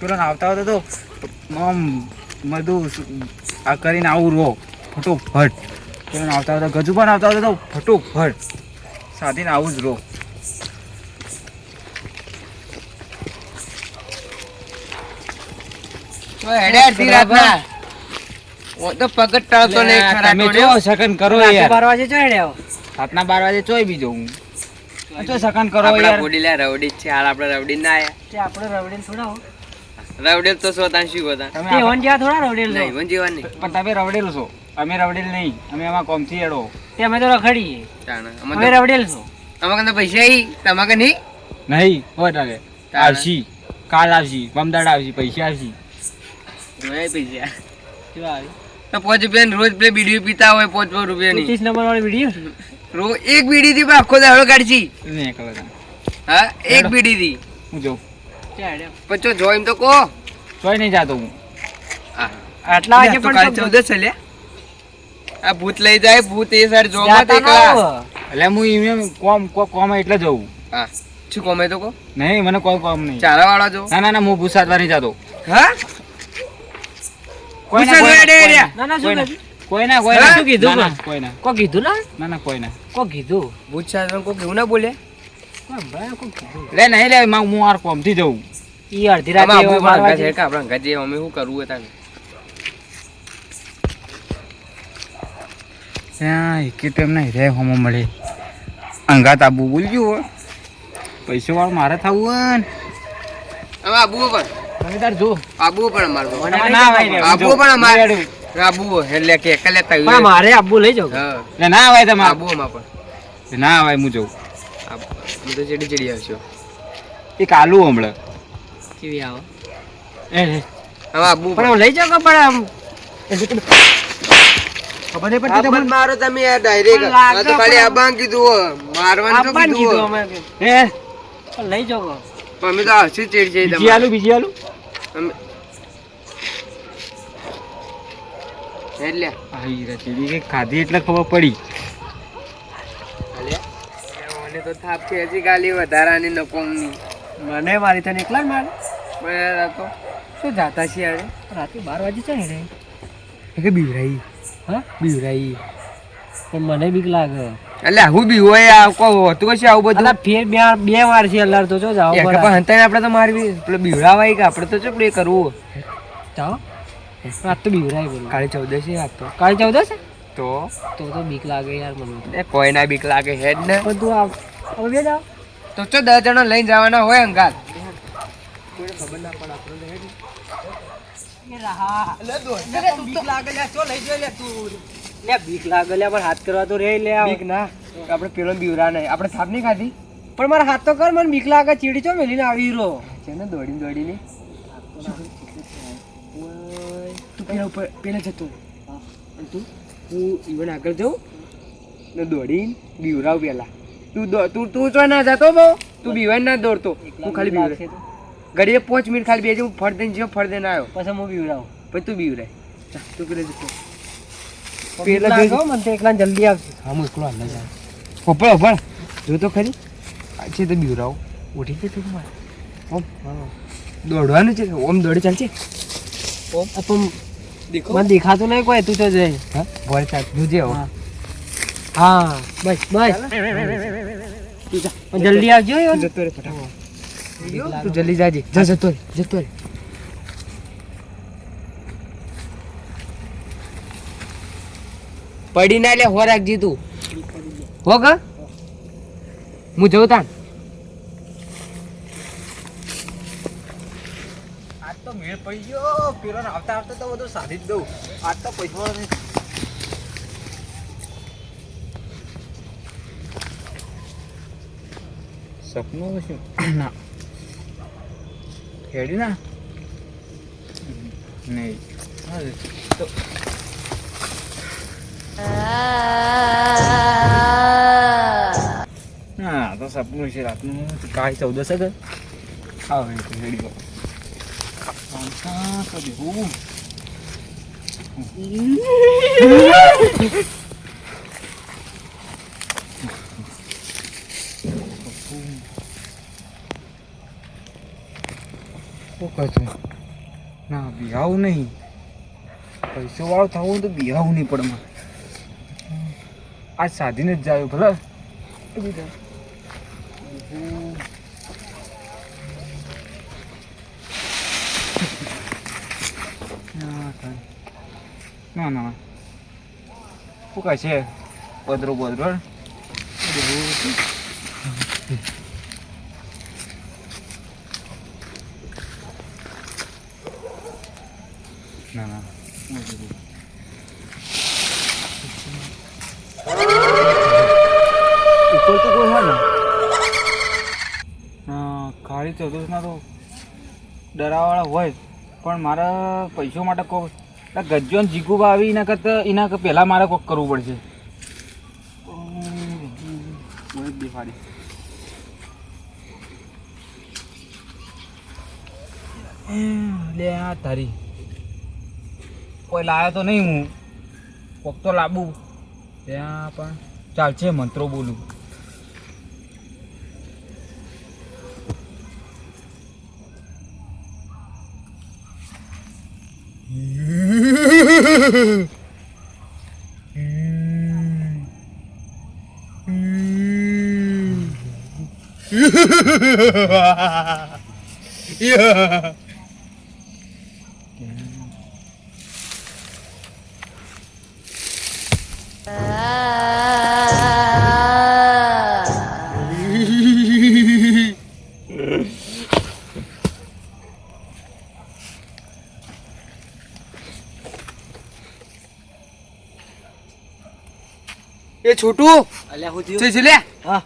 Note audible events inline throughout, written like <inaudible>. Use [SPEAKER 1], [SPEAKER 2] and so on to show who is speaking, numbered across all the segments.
[SPEAKER 1] પેલો આવતા હતા તો આમ બધું આ કરીને આવું રો ફટોફટ. પેલો આવતા હતા ગજુ પણ આવતા હતા તો ફટોફટ. સાધીને આવું જ રો
[SPEAKER 2] તો હેડે અડધી રાતના. હું તો પગત ટાળતો નહીં ખરા
[SPEAKER 1] તમે જો સકન કરો યાર.
[SPEAKER 3] બાર વાગે
[SPEAKER 1] રાતના ચોય બીજો હું. આ ચો સકન કરો
[SPEAKER 2] આપણા
[SPEAKER 1] યાર.
[SPEAKER 2] બોડી લે રવડી જ છે હાલ આપણે રવડી ના આયા.
[SPEAKER 3] તે આપણે રવડેલ થોડા હો.
[SPEAKER 2] રવડેલ તો સોતાન શું ગોતા
[SPEAKER 1] તમે
[SPEAKER 3] થોડા રવડેલ
[SPEAKER 2] નહીં
[SPEAKER 3] છો
[SPEAKER 2] પણ નહીં
[SPEAKER 1] પણ તમે રવડેલ છો. અમે રવડેલ નહીં. અમે એમાં કોમથી એડો.
[SPEAKER 3] તે અમે તો રખડીએ. અમે
[SPEAKER 2] અમે
[SPEAKER 3] રવડેલ છો.
[SPEAKER 2] અમારે કને પૈસા આવી તમારે નહીં?
[SPEAKER 1] નહીં. હોય
[SPEAKER 2] તારે.
[SPEAKER 1] આવશી. કાલ આવશી. બમદાડ આવશી. પૈસા આવશી.
[SPEAKER 2] નહીં પૈસા.
[SPEAKER 3] કેવા આવી?
[SPEAKER 2] તો પાંચ રૂપિયા રોજ પેલી બીડીઓ પીતા હોય પાંચ પાંચ રૂપિયાની.
[SPEAKER 3] ત્રીસ નંબર વાળી વીડિયો
[SPEAKER 2] રોજ એક બીડી થી આખો દાડો કાઢશી. હા? એક
[SPEAKER 1] હેડો.
[SPEAKER 2] બીડી થી
[SPEAKER 1] હું જોઉં.
[SPEAKER 2] પણ જો તો કો
[SPEAKER 1] જોઈ નહીં જાતો હું.
[SPEAKER 3] આટલા વાગે
[SPEAKER 2] પણ કાલ ચૌદ છે લે. આ ભૂત લઈ જાય ભૂત એ સર
[SPEAKER 3] જો ના
[SPEAKER 1] એટલે હું એમને કોમ કો- કોમ એટલે જઉં
[SPEAKER 2] હા. શું કોમે તો કહો?
[SPEAKER 1] નહીં મને કોઈ કોમ નહીં.
[SPEAKER 2] ચારા વાળા જો.
[SPEAKER 1] ના ના ના હું ભૂસાદવા નહીં જાતો.
[SPEAKER 2] હા?
[SPEAKER 1] કોઈ ના, ના,
[SPEAKER 3] શું
[SPEAKER 1] કોઈ ના. કોઈ ના
[SPEAKER 3] શું કીધું?
[SPEAKER 1] કોઈ ના
[SPEAKER 3] કો કીધું ના.
[SPEAKER 1] ના ના કોઈ ના.
[SPEAKER 3] કો કીધું
[SPEAKER 2] ભૂત સાહેબ કોઈ કેવું ના બોલે
[SPEAKER 3] કોઈ હંભળાય કો કીધું
[SPEAKER 1] લે નહીં લે માં હું આર કોમથી જઉં
[SPEAKER 3] ઈ અડધી રાતે એવા
[SPEAKER 2] અંગાત છે કે આપણે જઈએ, અમે શું કરવું હતા
[SPEAKER 1] ત્યાં એકે તો એમને રે હોમો મળે. અંગાત આબુ બોલજો હો. પૈસો વાળું મારે થવું હોય ને.
[SPEAKER 2] હવે આબુ પણ.
[SPEAKER 1] તાર જો.
[SPEAKER 2] આબુ પણ આબુ આબુ એટલે કે.
[SPEAKER 3] મારે આબુ લઈ જાવ
[SPEAKER 1] ના આવે તમે
[SPEAKER 2] આબુ માં પણ
[SPEAKER 1] ના આવે હું જઉં.
[SPEAKER 2] હું તો ચડી ચડી આવશો.
[SPEAKER 1] એક આલુ હમણાં.
[SPEAKER 3] કેવી આવો?
[SPEAKER 1] એ
[SPEAKER 2] હવે આબુ
[SPEAKER 3] પણ લઈ જાવ પણ આમ? ખબર નહીં પડતી તમને?
[SPEAKER 2] મારો તમે.
[SPEAKER 3] પણ
[SPEAKER 2] આ તો ખાલી આબાન કીધું મારવાનું તો કીધું
[SPEAKER 3] અમે હે. લઈ જાવ
[SPEAKER 2] પણ અમે તો હસી ચીડ છે
[SPEAKER 1] બીજી આલુ બીજી આલુ?
[SPEAKER 2] અમે એટલે
[SPEAKER 1] આઈ રચી કે ખાધી એટલે ખબર પડી.
[SPEAKER 2] તો થાપ હજી ગાલી વધારાની નકોમની
[SPEAKER 3] મને મારી તને એકલા જ મારે?
[SPEAKER 2] બરાબર તો. શું જાતા છીએ યાર
[SPEAKER 3] રાતે બાર વાગે છે ને
[SPEAKER 2] કે બીવરાઈ.
[SPEAKER 3] હા?
[SPEAKER 2] બીવરાઈ.
[SPEAKER 3] પણ મને બીક લાગે.
[SPEAKER 2] એટલે હું બી હોય આ કો હોતું કશું આવું બધું?
[SPEAKER 3] ફેર બે બે વાર છે અલ્લાર તો જો જાવ
[SPEAKER 2] એ પણ હંતાને આપણે તો મારવી પેલો બીવડાવાય કે આપણે તો શું પ્લે કરવું?
[SPEAKER 3] જાઓ. રાત તો બીવરાય બોલો.
[SPEAKER 2] કાલે ચૌદશી આપ તો.
[SPEAKER 3] કાલે ચૌદ છે
[SPEAKER 2] તો?
[SPEAKER 3] તો તો બીક લાગે યાર મને
[SPEAKER 2] એ કોઈ ના બીક લાગે હેડ ને.
[SPEAKER 3] બધું આવ હવે બે જાઓ.
[SPEAKER 2] તો ચો દસ જણા લઈને જવાના હોય અંગાત.
[SPEAKER 3] લે બીક લાગે લે પણ હાથ કરવા તો રે લે આવ.
[SPEAKER 2] બીક ના? આપણે પેલો બીવરા નહીં. આપણે થાપ નહીં ખાધી?
[SPEAKER 3] પણ મારા હાથ તો કર મને બીક લાગે ચીડી ચો મેલીને આવી રહ્યો
[SPEAKER 2] છે ને દોડીને દોડીને? તું પેલા ઉપર પેલા જતો. તું? હું ઈવન આગળ જાઉં ને દોડીને બીવરાવ પેલા. તું તું તું ચો ના જતો બહુ. તું બીવાય ના દોડતો. હું ખાલી બીવરાય ઘડીએ પાંચ મિનિટ ખાલી બેજે હું ફળ દઈને જ્યો ફળ દઈને આવ્યો.
[SPEAKER 3] પછી હું બીવરાવ
[SPEAKER 2] પછી તું બીવરાય. તું પેલા જતો
[SPEAKER 3] પેલા
[SPEAKER 2] પેલા
[SPEAKER 3] મને તો એકલા જલ્દી આવશે.
[SPEAKER 2] હા હું એકલો હાલ જાય ઉપર ઉપર જો તો ખરી? આ છે તો બીવરાવ. ઉઠી જશે તું મારે. ઓમ દોડવાનું છે? ઓમ દોડે ચાલશે
[SPEAKER 3] પણ મને દેખાતું નહીં કોઈ તું તો જઈ.
[SPEAKER 2] હા ભોય ચાલ. જોજે જે
[SPEAKER 3] હા. હા. બસ બસ. તું જલ્દી આવજો.
[SPEAKER 2] જતો રે ફટાફટ. તું જલ્દી જાજે. જા જતો રે જતો રે પડી ના લે હો રાખજી તું. હો કા? હું જઉં તાન
[SPEAKER 1] આજ તો મેળ પડી ગયો. પેલો આવતા આવતા તો બધું સાધી જ દઉં. આજ તો પૈસા સપનું શું ના હેડી ના નહીં હા, તો ના તો સપનું છે રાતનું કાંઈ ચૌદસ જ આવે તો હેડી ગયો પાંચા તો દેવું શું ના, બિહાવું નહીં. પૈસો વાળો થવું હોય તો બિહાવું નહીં પડે મારે. આ સાધીને જ જાય ભલે. ના ના. શું કહે છે? પદરો બદરો ના ના ઉપર તો કોઈ હોય ને કાળી ચૌદસના તો ડરાવાળા હોય, પણ મારા પૈસો માટે કોક ગજ્જો ને જીગુબા આવી, એના કરતાં, એના પહેલાં મારે કોક કરવું પડશે. ઓય લે આ તારી. કોઈ લાયો તો નહીં હું. કોક તો લાબુ. ત્યાં પણ. ચાલશે મંત્રો બોલું.
[SPEAKER 2] 이야 એ છોટું
[SPEAKER 3] અલ્યા હું થયું?
[SPEAKER 2] છે લે.
[SPEAKER 3] હા.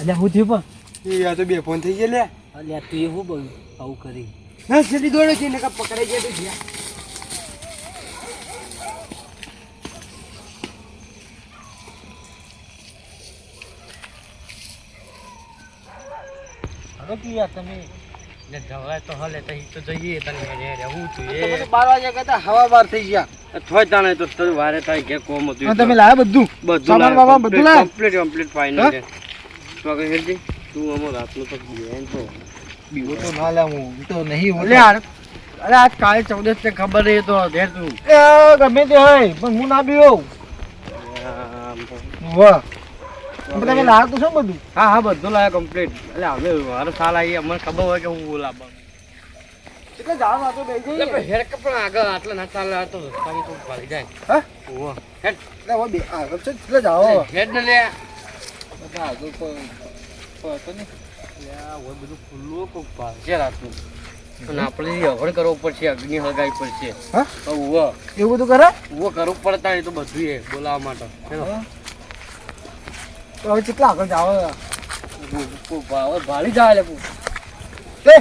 [SPEAKER 3] અલ્યા હું થયું પણ?
[SPEAKER 2] એ આ તો બે ફોન થઈ ગયા લે.
[SPEAKER 3] અલ્યા તું એવું બોલ? આવું કરી.
[SPEAKER 2] ના જલ્દી દોડો છે કપ પકડાઈ ગયા તો ગયા
[SPEAKER 3] હવે કી તમે. ને જવાય તો હલે તો તો જઈએ તને રે રે હું
[SPEAKER 2] તો બાર વાગ્યા કરતા હવા બાર થઈ ગયા.
[SPEAKER 4] થોય તાણે તો વારે થાય કે કોમ હતું
[SPEAKER 2] તમે લાયા બધું?
[SPEAKER 4] બધું
[SPEAKER 2] સામાન બાબા બધું લાયા?
[SPEAKER 4] કમ્પ્લીટ કમ્પ્લીટ ફાઇનલ છે. તો આગળ હેરજી તું અમો રાતનો તો બેન તો.
[SPEAKER 1] બીવો તો ના લે હું તો નહીં હું
[SPEAKER 4] યાર અરે આજ કાલે ચૌદસ ને ખબર રહી તો ઘેર તું.
[SPEAKER 1] એ ગમે તે હોય પણ હું ના બીવો વાહ. તમે લાવ્યો તો શું બધું?
[SPEAKER 4] હા હા બધું લાયા કમ્પ્લીટ એટલે હવે મારો સાલ આવી અમને ખબર હોય કે હું બોલાવા
[SPEAKER 2] એટલે જાવ આ દઈ જઈએ
[SPEAKER 4] એટલે પણ કપડા આગળ આટલા ના ચાલે તો રસ્તામાં તો ભાળી જાય
[SPEAKER 2] હા?
[SPEAKER 4] ઓ હેડ
[SPEAKER 2] એટલે ઓ બે- આગળ છે એટલે જાઓ
[SPEAKER 4] હેડ ને લે
[SPEAKER 1] બધા આગળ કોઈ હતો નહીં.
[SPEAKER 4] યા ઓ બધું ખુલ્લું કોક ભાળશે રાતનું અને આપણે હવડ કરવો પડશે અગ્નિ હળગાવી પડશે
[SPEAKER 2] હા?
[SPEAKER 4] ઓહો
[SPEAKER 2] એવું બધું કરે
[SPEAKER 4] ઊભો કરવું પડતા એ તો બધું એ બોલાવવા માટે હેલો.
[SPEAKER 2] તો કેટલા આગળ
[SPEAKER 4] હવે ભાળી જાય લે પૂ.
[SPEAKER 2] એ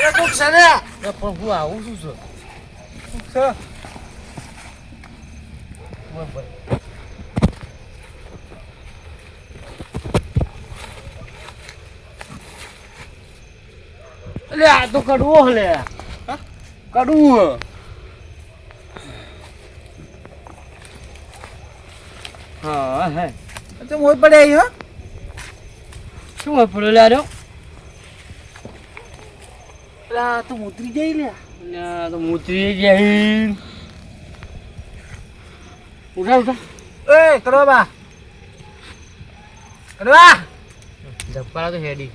[SPEAKER 2] એ કોક છે ને
[SPEAKER 4] પણ હું આવું શું છે
[SPEAKER 2] છે.
[SPEAKER 4] બરાબર. અલે આ તો કડવો હલે કડવું હા હે
[SPEAKER 2] તો મોય પડે હો
[SPEAKER 4] શું હોય પડ્યો લ્યા રહ્યો
[SPEAKER 2] અલા ઉતરી જઈ લે.
[SPEAKER 4] અલ્યા, તો ઉતરી જઈ ઉઠા ઉઠા
[SPEAKER 2] એ કરવા બા. કરવા
[SPEAKER 4] ધબકારા તો હેડી.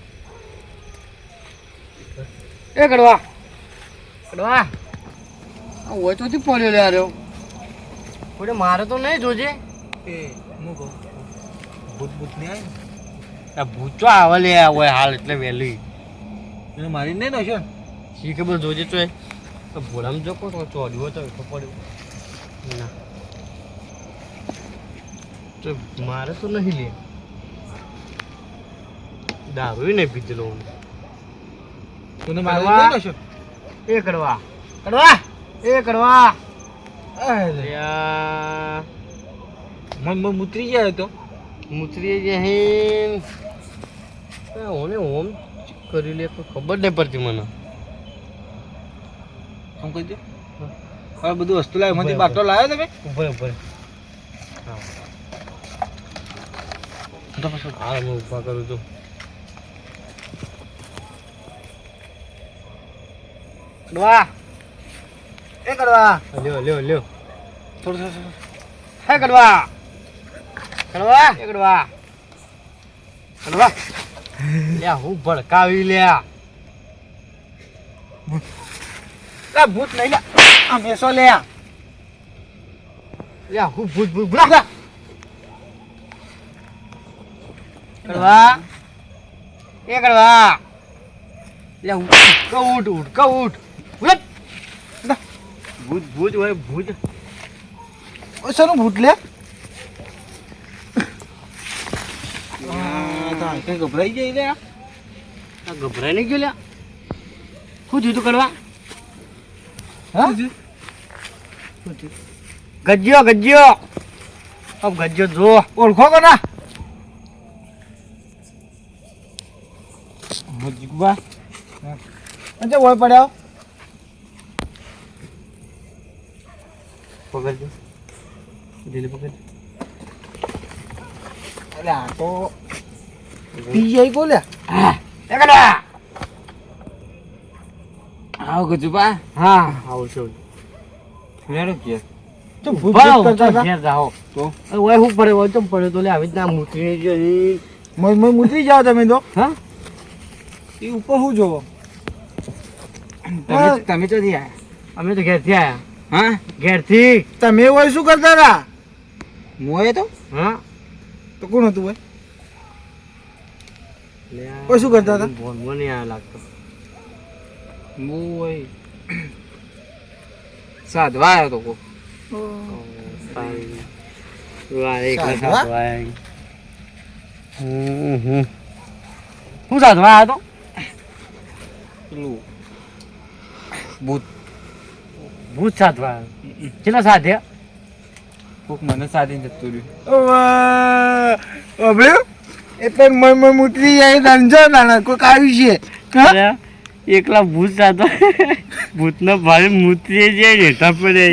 [SPEAKER 4] એ કડવા. કડવા. આ હોય તો થી પડ્યો લે આર્યો કોઈ મારે તો નહીં જોજે.
[SPEAKER 1] એ હું કહું? ભૂત ભૂત નહીં આવી
[SPEAKER 4] ભૂત તો આવે લે હોય હાલ એટલે વહેલી.
[SPEAKER 1] મારી નહીં નશો
[SPEAKER 4] શી ખબર જોજે તો એ ભોળામાં જો કોણ તો હોય તો ખબર ના. તો મારે તો નહીં લે. દારૂ નહીં પીધેલો હું.
[SPEAKER 1] તને એ
[SPEAKER 4] કરવા?
[SPEAKER 1] કરવા
[SPEAKER 4] એ કરવા એ
[SPEAKER 1] મન મન ઉતરી ગયા તો?
[SPEAKER 4] મુતરી જાય ઓને ઓમ કરી લે ખબર નહીં પડતી મને.
[SPEAKER 1] શું કહી દે હવે બધું વસ્તુ લાવ્યો મને બાટલો લાવ્યો તમે?
[SPEAKER 4] ઉભર ઉભર હા હું ઊભા કરું છું. કડવા
[SPEAKER 5] એ કરવા
[SPEAKER 4] લ્યો લ્યો લ્યો. થોડું થોડું થોડું. હે કડવા કડવા એ કડવા કડવા લ્યા હું ભડકાવી લ્યા. <laughs> લા ભૂત નહીં લ્યા
[SPEAKER 5] આ મેસો લે
[SPEAKER 4] લ્યા હું ભૂત ભૂત ભૂત. કડવા. એ કડવા. લ્યા હું ક ઉઠ ઉઠ ક ઉઠ ઉઠ. ભૂત ભૂત હોય ભૂત.
[SPEAKER 5] ઓ સરું ભૂત લે? કઈ ગભરાઈ જાય લે
[SPEAKER 4] આ. ગભરાઈ નહીં ગયો લ્યા શું થયું તું કરવા ગજ્યો ગજ્યો. આમ ગજ્યો જો
[SPEAKER 5] ઓળખો કે ના? જીગુબા અચ્છા પડ્યા
[SPEAKER 4] પકડજો. ઢીલી પકડ
[SPEAKER 5] અરે આ તો પી જાય
[SPEAKER 4] એકડા
[SPEAKER 1] આવો ગજુબા
[SPEAKER 4] હા આવું છું
[SPEAKER 1] લેડો કે.
[SPEAKER 5] તો ભૂત કરતા
[SPEAKER 4] ઘેર જાઓ.
[SPEAKER 1] તો?
[SPEAKER 4] ઓય હું પડે ઓય ચમ પડ્યો તો લે આવી રીતના મૂતરી જઈ
[SPEAKER 5] મય મય મુતરી જાઓ તમે તો.
[SPEAKER 4] હા?
[SPEAKER 5] એ ઉપર શું જોવો?
[SPEAKER 1] તમે તમે તો આયા.
[SPEAKER 4] અમે તો ઘેરથી આયા.
[SPEAKER 1] હા?
[SPEAKER 4] ઘેરથી.
[SPEAKER 5] તમે ઓય શું કરતા હતા?
[SPEAKER 1] મોએ તો
[SPEAKER 4] હા.
[SPEAKER 5] તો કોણ હતું ભાઈ ઓય શું કરતા હતા?
[SPEAKER 4] મને આ લાગતો.
[SPEAKER 1] મોએ સાધવા આવ્યો તો કો
[SPEAKER 4] હું સાધવા આવ્યો તો
[SPEAKER 1] પેલું ભૂત
[SPEAKER 4] ભૂત સાધવા આવ્યો કેટલા સાધ્યા
[SPEAKER 1] કોક મને સાધીને જતું રહ્યું
[SPEAKER 5] એટલે મય મય મુતરી જાય રંજો ના કોઈક આવ્યું છે
[SPEAKER 4] એકલા ભૂત સાધવા ભૂતનો ભારે મૂત્રી જાય રેઠા પડે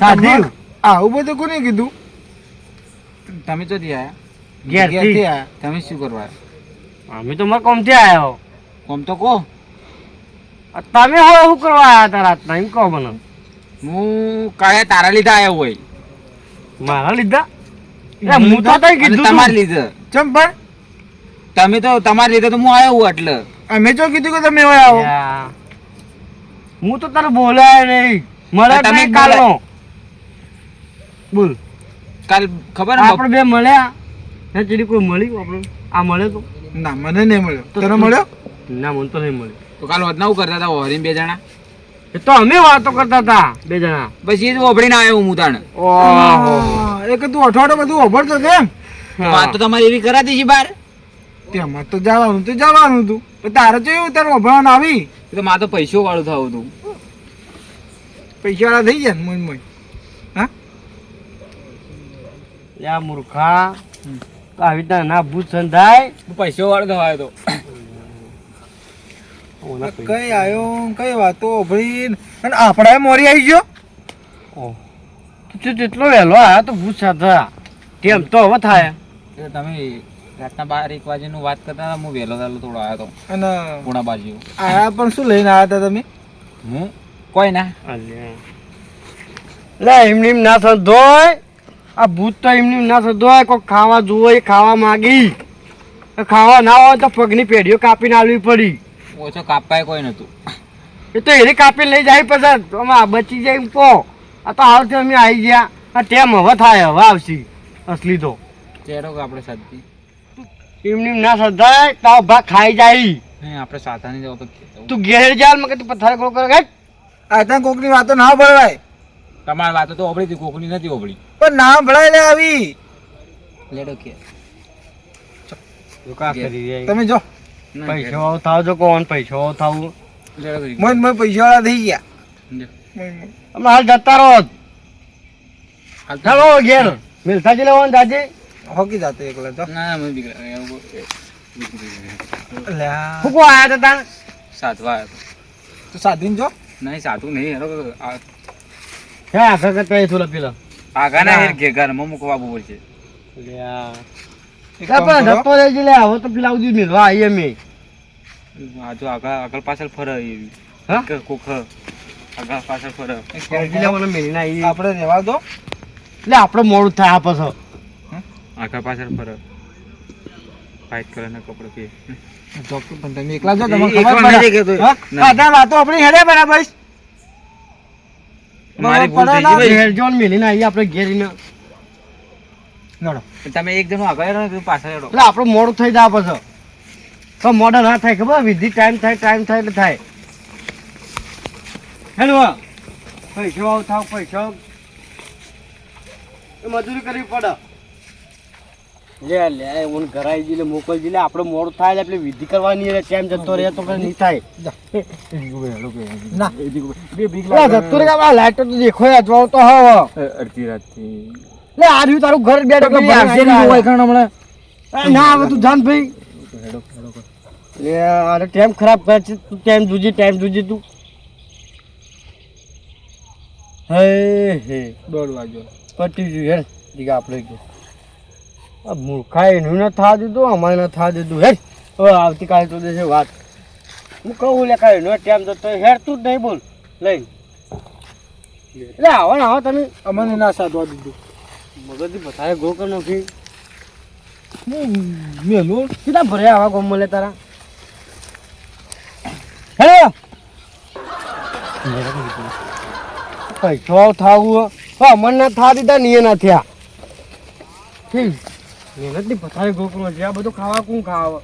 [SPEAKER 4] સાધ્યું
[SPEAKER 5] આવું બધું કોને કીધું?
[SPEAKER 1] તમે તો ત્યાં
[SPEAKER 4] ઘેરથી.
[SPEAKER 5] આયા.
[SPEAKER 1] તમે શું કરવા
[SPEAKER 4] અમે તો મારા કોમથી આવ્યો
[SPEAKER 1] કોમ તો કહો.
[SPEAKER 4] તમે હવે શું કરવા આવ્યા હતા રાતના? એમ કહો મને.
[SPEAKER 1] હું કાલે તારા લીધા આવ્યો હોય.
[SPEAKER 4] મારા લીધા? હું તો કીધું
[SPEAKER 1] તમારા. લીધે.
[SPEAKER 5] ચમ પણ
[SPEAKER 1] તમે તો તમારી લીધે તો હું આવ્યો હું એટલે.
[SPEAKER 5] અમે જો કીધું કે તમે હોય આવો.
[SPEAKER 4] હું તો તારે બોલાય નહીં. મળે
[SPEAKER 1] તમે
[SPEAKER 4] કાલનો. બોલ.
[SPEAKER 1] કાલ ખબર ને
[SPEAKER 4] આપણે બે મળ્યા. હે ચીડી કોઈ મળ્યું આપણે આ મળે તો?
[SPEAKER 5] ના મને નહીં મળ્યો. તને મળ્યો?
[SPEAKER 4] ના મને તો નહીં મળ્યો.
[SPEAKER 1] તો કાલ વધના કરતા હતા હોરી બે જણા?
[SPEAKER 4] એ તો અમે વાતો કરતા હતા બે જણા.
[SPEAKER 1] પછી એ જ ઓભળીને આવ્યો હું તાણે.
[SPEAKER 4] ઓહો.
[SPEAKER 5] એ કે તું અઠવાડિયે બધું ઓભળતો કેમ એમ.
[SPEAKER 1] વાત તો તમારી એવી કરાતી છે બાર
[SPEAKER 5] તેમાં તો જવાનું તો જવાનું હતું પણ તારે તો એવું તારું ઓભળવાનું આવી.
[SPEAKER 1] તો મારે તો પૈસો વાળું થવું હતું
[SPEAKER 5] પૈસા વાળા થઈ ગયા મોઈ મોય મોય. હા?
[SPEAKER 4] યા મૂર્ખા. તો આવી રીતના ના ભૂત સંધાય.
[SPEAKER 1] પૈસો વાળો થવાય તો.
[SPEAKER 4] ઓના
[SPEAKER 5] કઈ આવ્યો? કઈ વાતો? ઓભળી અને આપણા મોરી આવી ગયો?
[SPEAKER 4] ઓહ. તું જેટલો વહેલો આવ્યો તો ભૂત સાધા તેમ તો હવે થાય.
[SPEAKER 1] એટલે તમે રાતના બાર એક વાગ્યાનું વાત કરતા હતા હું વહેલો વહેલો થોડો આવ્યો હતો
[SPEAKER 5] અને
[SPEAKER 1] પૂણા બાજુ.
[SPEAKER 5] આયા પણ શું લઈને આવ્યા હતા તમે?
[SPEAKER 1] હું? કોઈ ના.
[SPEAKER 4] લે એમની એમ ના સંધોય આ ભૂત તો એમની એમ ના સંધોય કોઈ ખાવા જુઓ એ ખાવા માગી. ખાવા ના હોય તો પગની પેઢીઓ કાપીને આવવી પડી.
[SPEAKER 1] ઓછો કાપાય કોઈ નતું
[SPEAKER 4] એ તો એને કાપીને લઈ જાય પછી. અમે બચી જાય તો કહો. આ તો હાલથી અમે આવી ગયા. આ ટેમ હવે થાય હવે આવશે. અસલી તો.
[SPEAKER 1] ચહેરો આપણે સાથી
[SPEAKER 4] એમની એમ ના સંધાય તારો ભાગ ખાઈ જાય.
[SPEAKER 1] નહીં આપણે સાતાની જવા તો
[SPEAKER 4] તું ઘેર જાલ મગે તું પથાર ગોળ કરે
[SPEAKER 5] આ ત્યાં કોકની વાતો ના ભળવાય.
[SPEAKER 1] તમારી વાતો તો ઓબળી હતી કોકની નથી ઓબળી.
[SPEAKER 5] પણ ના ભળાય લે આવી.
[SPEAKER 1] લેડો કે.
[SPEAKER 5] તમે જો.
[SPEAKER 4] પૈસો થાવ જો કોણ પૈસો થાવું.
[SPEAKER 5] મોય પૈસા વાળા થઈ ગયા.
[SPEAKER 4] અમે હાલ જતા રહો.
[SPEAKER 1] હાલ તો-
[SPEAKER 4] ચાલો ઘેર. મિલતાજી લેવાનું દાજી
[SPEAKER 5] હોકી જતો એકલા તો?
[SPEAKER 1] ના મને બીક લાગે.
[SPEAKER 4] ફૂકો આયા હતા તાણ
[SPEAKER 1] સાધવા આવ્યો હતો.
[SPEAKER 5] તો સાધીને જો?
[SPEAKER 1] નહીં સાધુ નહીં. હેરો આ-
[SPEAKER 4] હે આગળ કરતા એ થોડા પેલો.
[SPEAKER 1] આઘાના
[SPEAKER 5] ના.
[SPEAKER 1] હેર ઘેઘારમાં મૂકવા બહુ છે.
[SPEAKER 5] એક કામ
[SPEAKER 4] પણ. ધક્કો લઈ લે હવે તો પેલા સુધી મિલવા આવીએ અમે.
[SPEAKER 1] આ જો આગળ આગળ પાછળ ફરે એવી
[SPEAKER 4] હા?
[SPEAKER 1] કે આગળ પાછળ ફરે. આપણે રહેવા દો.
[SPEAKER 4] એટલે આપણે મોડું થાય આ પછી
[SPEAKER 1] આગળ પાછળ ફરે વ્હાઈટ કલરના કપડાં પહેરે
[SPEAKER 3] ડોક્ટર પણ તમે એકલા જો તમને ખબર પડે. હા?
[SPEAKER 1] ના.
[SPEAKER 3] વાતો આપણી હેડે બરાબર
[SPEAKER 1] મારી ભૂલ થઈ ગઈ ભાઈ.
[SPEAKER 4] હેરજો ને મેલી ના આવી આપણે ઘેરીને
[SPEAKER 3] લડો
[SPEAKER 1] તમે એક જણો આગળ રહો ને પાછળ રહો
[SPEAKER 4] એટલે આપણો મોડું થઈ જાય પછી. તો મોડર ના થાય ખબર? વિધિ ટાઈમ થાય ટાઈમ થાય એટલે થાય. હેલો. પૈસા થાવ પૈસા મજૂરી કરવી પડે. લે લે હું ઘરાઈ જઈને મોકલજી લે આપણે મોડું થાય એટલે વિધિ કરવાની રે ટાઈમ જતો રહે તો નહીં થાય.
[SPEAKER 3] ના.
[SPEAKER 4] બે બીક જતો રે આ લાઈટ તો દેખો અજવાળ તો હવે.
[SPEAKER 1] અડધી રાતથી.
[SPEAKER 4] લે આ રહ્યું તારું ઘર બેઠો
[SPEAKER 3] તો ભાગશે નહીં હોય કારણ હમણાં.
[SPEAKER 4] ના હવે તું જાન ભાઈ. લે અરે ટાઈમ ખરાબ કરે છે તું ટાઈમ જોજી ટાઈમ જોજી તું. હે હે.
[SPEAKER 3] દોઢ વાગ્યો.
[SPEAKER 4] પતી ગયું હે દીગા આપણે કે આ મૂર્ખા એનું ના થા દીધું અમારે ના થા દીધું. હેર હવે આવતીકાલે તો દેશે વાત. હું કહું લે કાંઈ નો ટાઈમ જતો હેર તું જ નહીં બોલ. લઈ. એટલે આવો ને આવો તમે.
[SPEAKER 3] અમને ના સાધવા દીધું.
[SPEAKER 4] મગજથી બધાએ ગો કર નાખી.
[SPEAKER 3] મેલું?
[SPEAKER 4] કેટલા ભરે આવા ગોમ મળે તારા? હેલો! પૈસા થાવું હા. મન ના થા દીધા નિયે એ ના થયા. ઠીક મહેનતની પથારી ગોકરો છે. આ બધું ખાવા કોણ ખાવા?